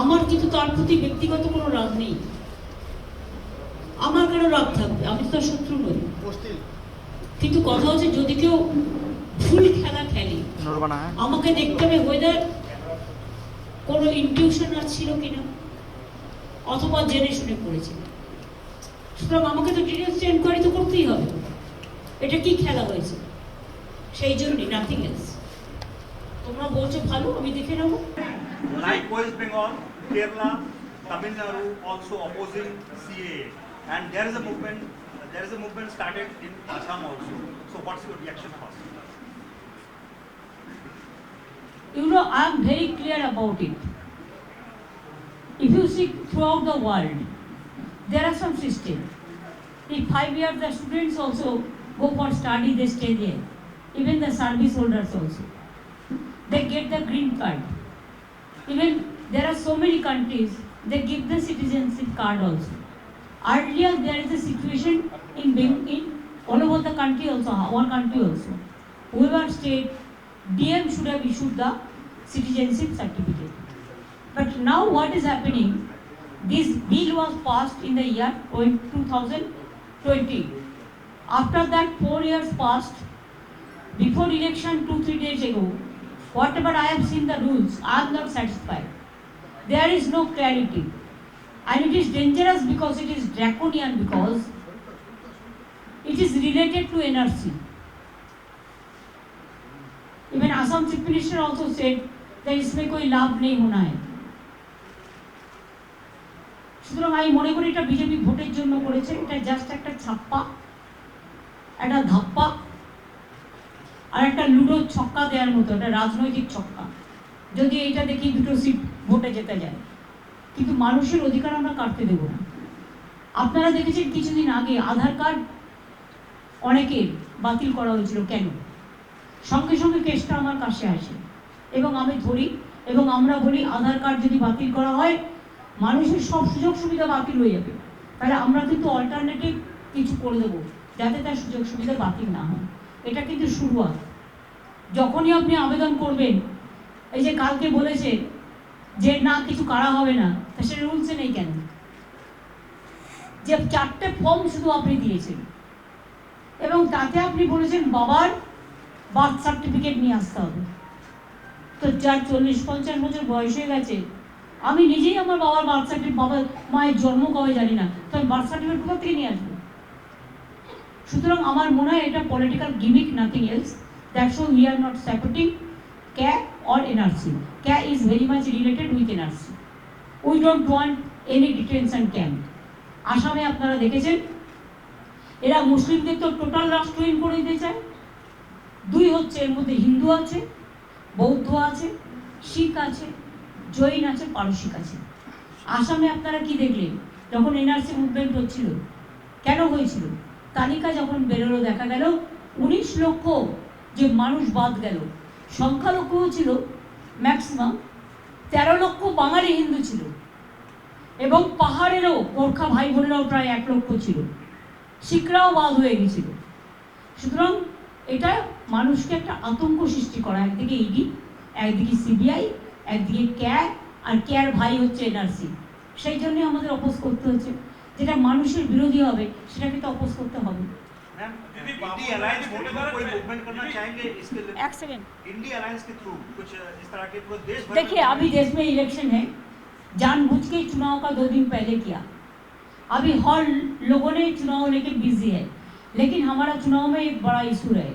আমার কিন্তু তার প্রতি ব্যক্তিগত কোনো রাগ নেই। আমার কেন রাগ থাকবে আমি তো তার শত্রু নই। কিন্তু কথা হচ্ছে যদি কেউ ভুল খেলা খেলে হ্যাঁ? আমাকে দেখতে হবে ওয়েদার কোনো ইনটিউশন আর ছিল কিনা অথবা জেনে শুনে করেছে। সুতরাং আমাকে তো ডিটেলস এনকোয়ারি তো করতেই হবে। এটা কি খেলা হয়েছে? সেই জন্যই নাথিং এলস তোমরা বলছো ভালো আমি দেখে নেব। Like West Bengal, Kerala, Tamil Nadu also opposing CAA. And there is a movement, there is a movement started in Assam also. So what's your reaction first? You know, I am very clear about it. If you see throughout the world, there are some systems. In five years, the students also go for study, they stay there. Even the service holders also. They get the green card. Even there are so many countries, they give the citizenship card also. Earlier, there is a situation in, in all over the country also, our country also. Whoever state, DM should have issued the citizenship certificate. But now what is happening? This bill was passed in the year 2020. After that, four years passed. Before election, two, three days ago, whatever I have seen the rules, I am not satisfied. There is no clarity. And it is dangerous because it is draconian because it is related to NRC. Even Assam Chief Minister also said that इसमें कोई लाभ नहीं होना है সুতরাং আমি মনে করি এটা বিজেপি ভোটের জন্য করেছে এটা জাস্ট একটা ছাপ্পা একটা ধাপ্পা আর একটা লুডো ছক্কা দেওয়ার মতো, একটা রাজনৈতিক ছক্কা। যদি এইটা দেখি দুটো সিট ভোটে যেতে যায়। কিন্তু মানুষের অধিকার আমরা কাটতে দেবো না। আপনারা দেখেছেন কিছুদিন আগে আধার কার্ড অনেকের বাতিল করা হয়েছিল, কেন? সঙ্গে সঙ্গে কেসটা আমার কাছে আসে। এবং আমি ধরি, এবং আমরা বলি আধার কার্ড যদি বাতিল করা হয়, মানুষের সব সুযোগ সুবিধা বাতিল হয়ে যাবে। তাহলে আমরা কিন্তু অল্টারনেটিভ কিছু করে দেবো, যাতে তার সুযোগ সুবিধা বাতিল না হয়। এটা কিন্তু শুরুয়াত। যখনই আপনি আবেদন করবেন, এই যে কালকে বলেছে যে না, কিছু করা হবে না, তা সে রুলসে নেই কেন? যে চারটে ফর্ম শুধু আপনি দিয়েছেন। এবং তাতে আপনি বলেছেন, বাবার বার্থ সার্টিফিকেট নিয়ে আসতে হবে। তো যার চল্লিশ পঞ্চাশ বছর বয়স হয়ে গেছে, আমি নিজেই আমার বাবার বার্থ সার্টিফিকেট বাবার মায়ের জন্ম কবে জানি না, তো আমি বার্থ সার্টিফিকেট কোথা থেকে নিয়ে আসব? সুতরাং আমার মনে হয় এটা political gimmick nothing else that's why we are not supporting CAA or NRC CAA is very much related with NRC we don't want any detention camp আসামে আপনারা দেখেছেন? এরা মুসলিমদের তো টোটাল রাষ্ট্রহীন করে দিতে চায়। দুই হচ্ছে এর মধ্যে হিন্দু আছে, বৌদ্ধ আছে, শিখ আছে, জৈন আছে, পারসিক আছে। আসামে আপনারা কি দেখলেন? যখন এনআরসি মুভমেন্ট হচ্ছিল, কেন হয়েছিল? তালিকা যখন বেরোলো, দেখা গেল, উনিশ লক্ষ যে মানুষ বাদ গেল। সংখ্যালঘুও ছিল ম্যাক্সিমাম তেরো লক্ষ বাঙালি হিন্দু ছিল এবং পাহাড়েরও গোর্খা ভাই বোনেরাও প্রায় এক লক্ষ ছিল। শিখরাও বাদ হয়ে গেছিল। সুতরাং এটা মানুষকে একটা আতঙ্ক সৃষ্টি করা। একদিকে ইডি একদিকে সিবিআই একদিকে ক্যার আর ক্যার ভাই হচ্ছে এনআরসি সেই জন্যই আমাদের অপোজ করতে হচ্ছে। যেটা মানুষের বিরোধী হবে, সেটাকে তো অপোজ করতে হবে। मैम इंडी अलायंस ने में कोई मूवमेंट करना चाहेंगे इसके लिए? एक इंडी अलायंस के थ्रू कुछ इस तरह के पूरे देश देखिए अभी देश में इलेक्शन है। जानबूझ के चुनाव का दो दिन पहले किया। अभी हर लोगों ने चुनाव लेके बिज़ी है। लेकिन हमारा चुनाव में एक बड़ा इशू है